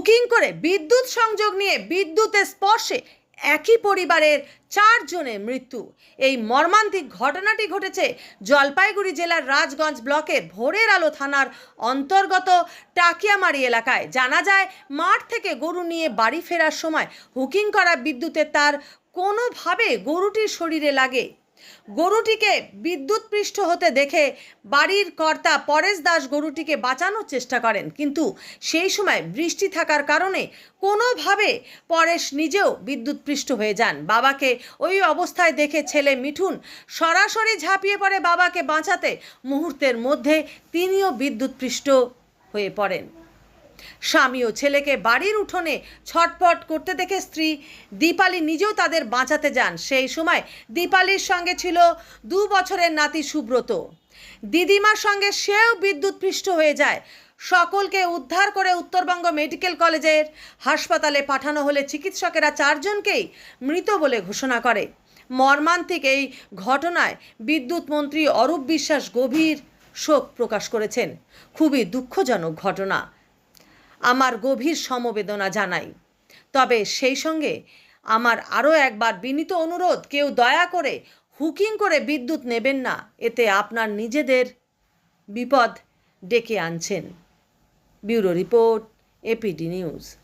Hooking করে বিদ্যুৎ সংযোগ নিয়ে বিদ্যুতের স্পর্শে একই পরিবারের চারজনের মৃত্যু। এই মর্মান্তিক ঘটনাটি ঘটেছে জলপাইগুড়ি জেলার রাজগঞ্জ ব্লকের ভোরের আলো থানার অন্তর্গত টাকিয়ামারি এলাকায়। জানা যায়, মাঠ থেকে গরু নিয়ে বাড়ি ফেরার সময় হুকিং করা বিদ্যুতের তার কোনোভাবে গরুটির শরীরে লাগে। গরুটিকে বিদ্যুৎ পৃষ্ঠ হতে দেখে বাড়ির কর্তা পরেশ দাস গরুটিকে বাঁচানোর চেষ্টা করেন। কিন্তু সেই সময় বৃষ্টি থাকার কারণে কোনোভাবে পরেশ নিজেও বিদ্যুৎ পৃষ্ঠ হয়ে যান। বাবাকে ওই অবস্থায় দেখে ছেলে মিঠুন সরাসরি ঝাঁপিয়ে পড়ে বাবাকে বাঁচাতে মুহূর্তের মধ্যে তিনিও বিদ্যুৎ পৃষ্ঠ হয়ে পড়েন। স্বামী ও ছেলেকে বাড়ির উঠোনে ছটপট করতে দেখে স্ত্রী দীপালি নিজেও তাদের বাঁচাতে যান। সেই সময় দীপালির সঙ্গে ছিল দু বছরের নাতি সুব্রত। দিদিমার সঙ্গে সেও বিদ্যুৎ পৃষ্ঠ হয়ে যায়। সকলকে উদ্ধার করে উত্তরবঙ্গ মেডিকেল কলেজের হাসপাতালে পাঠানো হলে চিকিৎসকেরা চারজনকেই মৃত বলে ঘোষণা করে। মর্মান্তিক এই ঘটনায় বিদ্যুৎ মন্ত্রী অরূপ বিশ্বাস গভীর শোক প্রকাশ করেছেন। খুবই দুঃখজনক ঘটনা। আমার গভীর সমবেদনা জানাই। তবে সেই সঙ্গে আমার আরও একবার বিনীত অনুরোধ, কেউ দয়া করে হুকিং করে বিদ্যুৎ নেবেন না, এতে আপনার নিজেদের বিপদ ডেকে আনছেন। Bureau report APD news.